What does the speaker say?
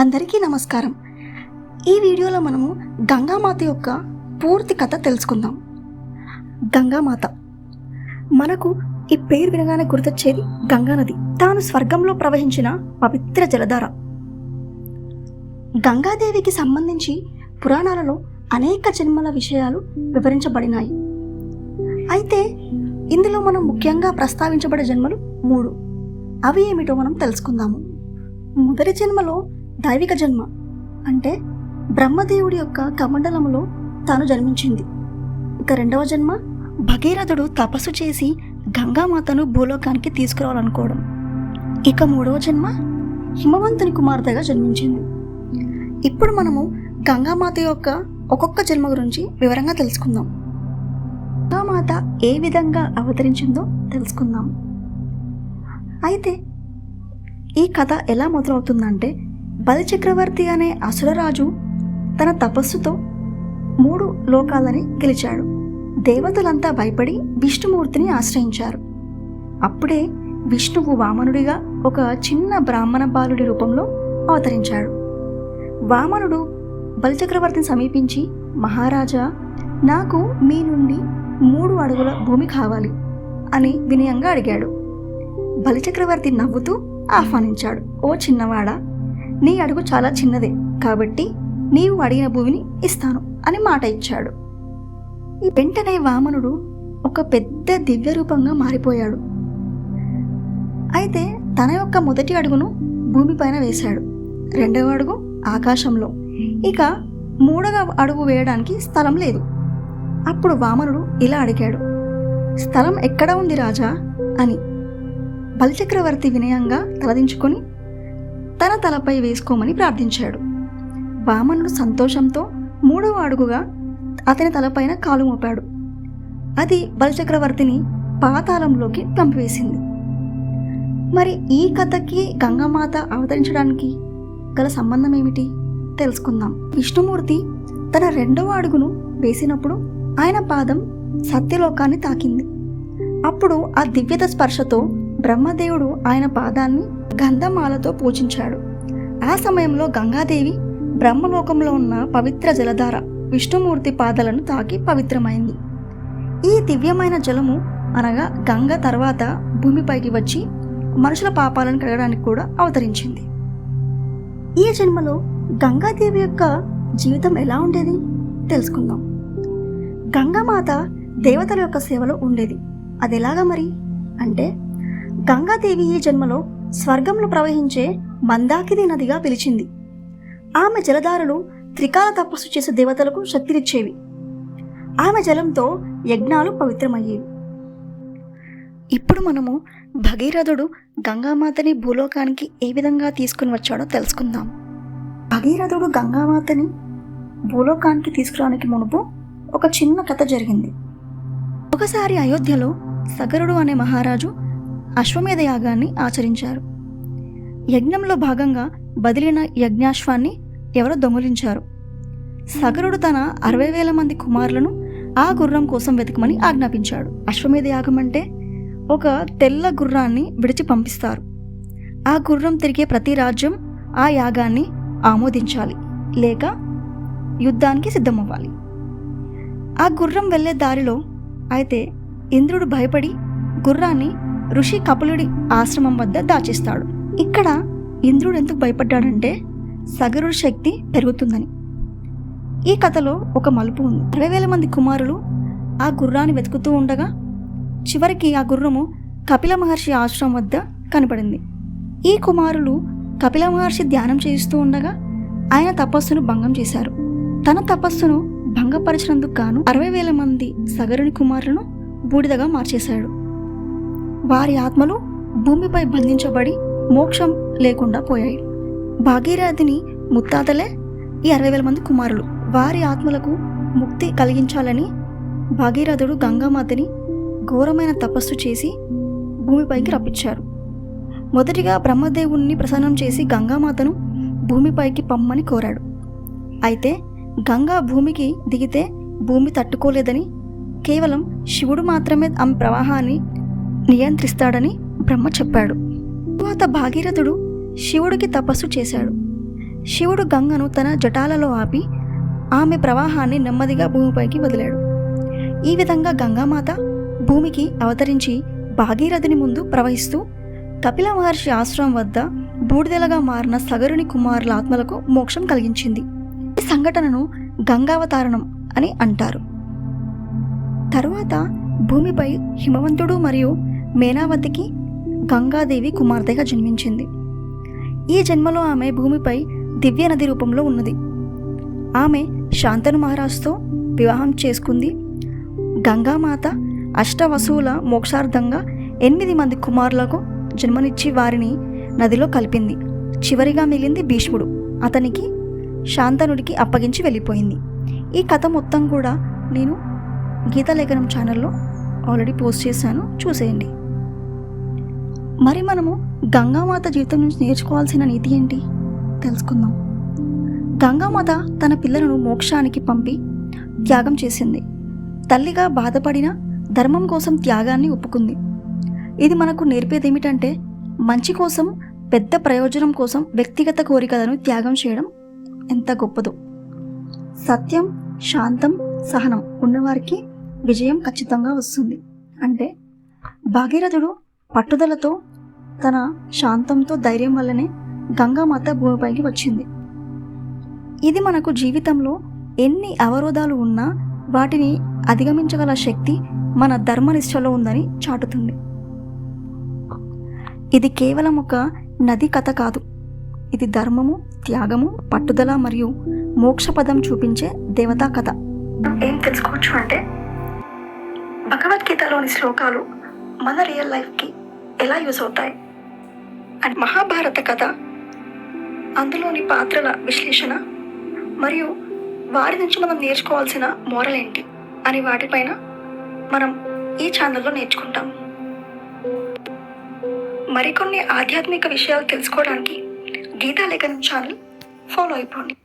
అందరికీ నమస్కారం. ఈ వీడియోలో మనము గంగామాత యొక్క పూర్తి కథ తెలుసుకుందాం. గంగామాత. మనకు ఈ పేరు వినగానే గుర్తొచ్చేది గంగానది తాను స్వర్గంలో ప్రవహించిన పవిత్ర జలధార. గంగాదేవికి సంబంధించి పురాణాలలో అనేక జన్మల విషయాలు వివరించబడినాయి. అయితే ఇందులో మనం ముఖ్యంగా ప్రస్తావించబడే జన్మలు మూడు. అవి ఏమిటో మనం తెలుసుకుందాము. మొదటి జన్మలో దైవిక జన్మ అంటే బ్రహ్మదేవుడి యొక్క కమండలములో తాను జన్మించింది. ఇక రెండవ జన్మ భగీరథుడు తపస్సు చేసి గంగామాతను భూలోకానికి తీసుకురావాలనుకోవడం. ఇక మూడవ జన్మ హిమవంతుని కుమార్తెగా జన్మించింది. ఇప్పుడు మనము గంగామాత యొక్క ఒక్కొక్క జన్మ గురించి వివరంగా తెలుసుకుందాం. గంగామాత ఏ విధంగా అవతరించిందో తెలుసుకుందాం. అయితే ఈ కథ ఎలా మొదలవుతుందంటే బలిచక్రవర్తి అనే అసురరాజు తన తపస్సుతో మూడు లోకాలని గెలిచాడు. దేవతలంతా భయపడి విష్ణుమూర్తిని ఆశ్రయించారు. అప్పుడే విష్ణువు వామనుడిగా ఒక చిన్న బ్రాహ్మణ బాలుడి రూపంలో అవతరించాడు. వామనుడు బలిచక్రవర్తిని సమీపించి మహారాజా నాకు మీ నుండి మూడు అడుగుల భూమి కావాలి అని వినయంగా అడిగాడు. బలిచక్రవర్తి నవ్వుతూ ఆహ్వానించాడు. ఓ చిన్నవాడా నీ అడుగు చాలా చిన్నదే కాబట్టి నీవు అడిగిన భూమిని ఇస్తాను అని మాట ఇచ్చాడు. ఈ వెంటనే వామనుడు ఒక పెద్ద దివ్య రూపంగా మారిపోయాడు. అయితే తన యొక్క మొదటి అడుగును భూమిపైన వేశాడు. రెండవ అడుగు ఆకాశంలో. ఇక మూడవ అడుగు వేయడానికి స్థలం లేదు. అప్పుడు వామనుడు ఇలా అడిగాడు. స్థలం ఎక్కడ ఉంది రాజా? అని. బలిచక్రవర్తి వినయంగా తలదించుకొని తన తలపై వేసుకోమని ప్రార్థించాడు. వామనుడు సంతోషంతో మూడవ అడుగుగా అతని తలపైన కాలు మోపాడు. అది బలిచక్రవర్తిని పాతాళంలోకి పంపివేసింది. మరి ఈ కథకి గంగామాత అవతరించడానికి గల సంబంధం ఏమిటి తెలుసుకుందాం. విష్ణుమూర్తి తన రెండవ అడుగును వేసినప్పుడు ఆయన పాదం సత్యలోకాన్ని తాకింది. అప్పుడు ఆ దివ్యత స్పర్శతో బ్రహ్మదేవుడు ఆయన పాదాన్ని గంధమాలతో పూజించాడు. ఆ సమయంలో గంగాదేవి బ్రహ్మలోకంలో ఉన్న పవిత్ర జలధార విష్ణుమూర్తి పాదాలను తాకి పవిత్రమైంది. ఈ దివ్యమైన జలము అనగా గంగ తర్వాత భూమిపైకి వచ్చి మనుషుల పాపాలను కడగడానికి కూడా అవతరించింది. ఈ జన్మలో గంగాదేవి యొక్క జీవితం ఎలా ఉండేది? తెలుసుకుందాం. గంగామాత దేవతల యొక్క సేవలో ఉండేది. అది ఎలాగా మరి? అంటే గంగాదేవి ఈ జన్మలో స్వర్గంలో ప్రవహించే మందాకిని నదిగా పిలిచింది. ఆమె జలధారలు త్రికాల తపస్సు చేసే దేవతలకు శక్తినిచ్చేవి. ఆమె జలంతో యజ్ఞాలు పవిత్రమయ్యేవి. ఇప్పుడు మనము భగీరథుడు గంగామాతని భూలోకానికి ఏ విధంగా తీసుకుని వచ్చాడో తెలుసుకుందాం. భగీరథుడు గంగామాతని భూలోకానికి తీసుకురావడానికి మునుపు ఒక చిన్న కథ జరిగింది. ఒకసారి అయోధ్యలో సగరుడు అనే మహారాజు అశ్వమేధ యాగాన్ని ఆచరించారు. యజ్ఞంలో భాగంగా బదిలిన యజ్ఞాశ్వాన్ని ఎవరో దొంగిలించారు. సగరుడు తన అరవై వేల మంది కుమారులను ఆ గుర్రం కోసం వెతకమని ఆజ్ఞాపించాడు. అశ్వమేధ యాగం అంటే ఒక తెల్ల గుర్రాన్ని విడిచి పంపిస్తారు. ఆ గుర్రం తిరిగే ప్రతి రాజ్యం ఆ యాగాన్ని ఆమోదించాలి. లేక యుద్ధానికి సిద్ధమవ్వాలి. ఆ గుర్రం వెళ్ళే దారిలో అయితే ఇంద్రుడు భయపడి గుర్రాన్ని ఋషి కపులుడి ఆశ్రమం వద్ద దాచేస్తాడు. ఇక్కడ ఇంద్రుడు ఎందుకు భయపడ్డాడంటే సగరుడి శక్తి పెరుగుతుందని. ఈ కథలో ఒక మలుపు ఉంది. అరవై వేల మంది కుమారులు ఆ గుర్రాన్ని వెతుకుతూ ఉండగా చివరికి ఆ గుర్రము కపిల మహర్షి ఆశ్రమం వద్ద కనపడింది. ఈ కుమారులు కపిల మహర్షి ధ్యానం చేయిస్తూ ఉండగా ఆయన తపస్సును భంగం చేశారు. తన తపస్సును భంగపరిచినందుకు గాను అరవై వేల మంది సగరుని కుమారులను బూడిదగా మార్చేశాడు. వారి ఆత్మలు భూమిపై బంధించబడి మోక్షం లేకుండా పోయాయి. భాగీరథిని ముత్తాతలే ఈ అరవై వేల మంది కుమారులు. వారి ఆత్మలకు ముక్తి కలిగించాలని భాగీరథుడు గంగామాతని ఘోరమైన తపస్సు చేసి భూమిపైకి రప్పించారు. మొదటిగా బ్రహ్మదేవుణ్ణి ప్రసన్నం చేసి గంగామాతను భూమిపైకి పమ్మని కోరాడు. అయితే గంగా భూమికి దిగితే భూమి తట్టుకోలేదని కేవలం శివుడు మాత్రమే ఆమె ప్రవాహాన్ని నియంత్రిస్తాడని బ్రహ్మ చెప్పాడు. తరువాత భాగీరథుడు శివుడికి తపస్సు చేశాడు. శివుడు గంగను తన జటాలలో ఆపి ఆమె ప్రవాహాన్ని నెమ్మదిగా భూమిపైకి వదిలాడు. ఈ విధంగా గంగామాత భూమికి అవతరించి భాగీరథుని ముందు ప్రవహిస్తూ కపిల మహర్షి ఆశ్రమం వద్ద బూడిదెలగా మారిన సగరుని కుమారుల ఆత్మలకు మోక్షం కలిగించింది. ఈ సంఘటనను గంగావతారణం అని అంటారు. తరువాత భూమిపై హిమవంతుడు మరియు మేనావతికి గంగాదేవి కుమార్తెగా జన్మించింది. ఈ జన్మలో ఆమె భూమిపై దివ్య నది రూపంలో ఉన్నది. ఆమె శాంతను మహారాజుతో వివాహం చేసుకుంది. గంగామాత అష్టవసువుల మోక్షార్థంగా ఎనిమిది మంది కుమారులకు జన్మనిచ్చి వారిని నదిలో కలిపింది. చివరిగా మిగిలింది భీష్ముడు. అతనికి శాంతనుడికి అప్పగించి వెళ్ళిపోయింది. ఈ కథ మొత్తం కూడా నేను గీతలేఖనం ఛానల్లో ఆల్రెడీ పోస్ట్ చేశాను. చూసేయండి. మరి మనము గంగామాత జీవితం నుంచి నేర్చుకోవాల్సిన నీతి ఏంటి? తెలుసుకుందాం. గంగామాత తన పిల్లలను మోక్షానికి పంపి త్యాగం చేసింది. తల్లిగా బాధపడిన ధర్మం కోసం త్యాగాన్ని ఒప్పుకుంది. ఇది మనకు నేర్పేది ఏమిటంటే మంచి కోసం పెద్ద ప్రయోజనం కోసం వ్యక్తిగత కోరికలను త్యాగం చేయడం ఎంత గొప్పదో. సత్యం శాంతం సహనం ఉన్నవారికి విజయం ఖచ్చితంగా వస్తుంది. అంటే భాగీరథుడు పట్టుదలతో తన శాంతంతో ధైర్యం వల్లనే గంగామాత భూమిపైకి వచ్చింది. ఇది మనకు జీవితంలో ఎన్ని అవరోధాలు ఉన్నా వాటిని అధిగమించగల శక్తి మన ధర్మనిష్టలో ఉందని చాటుతుంది. ఇది కేవలం ఒక నది కథ కాదు. ఇది ధర్మము త్యాగము పట్టుదల మరియు మోక్షపదం చూపించే దేవతా కథ. ఏం తెలుసుకోవచ్చు అంటే భగవద్గీతలోని శ్లోకాలు మన రియల్ లైఫ్కి ఎలా యూజ్ అవుతాయి? అండ్ మహాభారత కథ. అందులోని పాత్రల విశ్లేషణ మరియు వారి నుంచి మనం నేర్చుకోవాల్సిన మోరల్ ఏంటి అని వాటిపైన మనం ఈ ఛానల్లో నేర్చుకుంటాం. మరికొన్ని ఆధ్యాత్మిక విషయాలు తెలుసుకోవడానికి గీతాలేఖనం ఛానల్ ఫాలో అయిపోండి.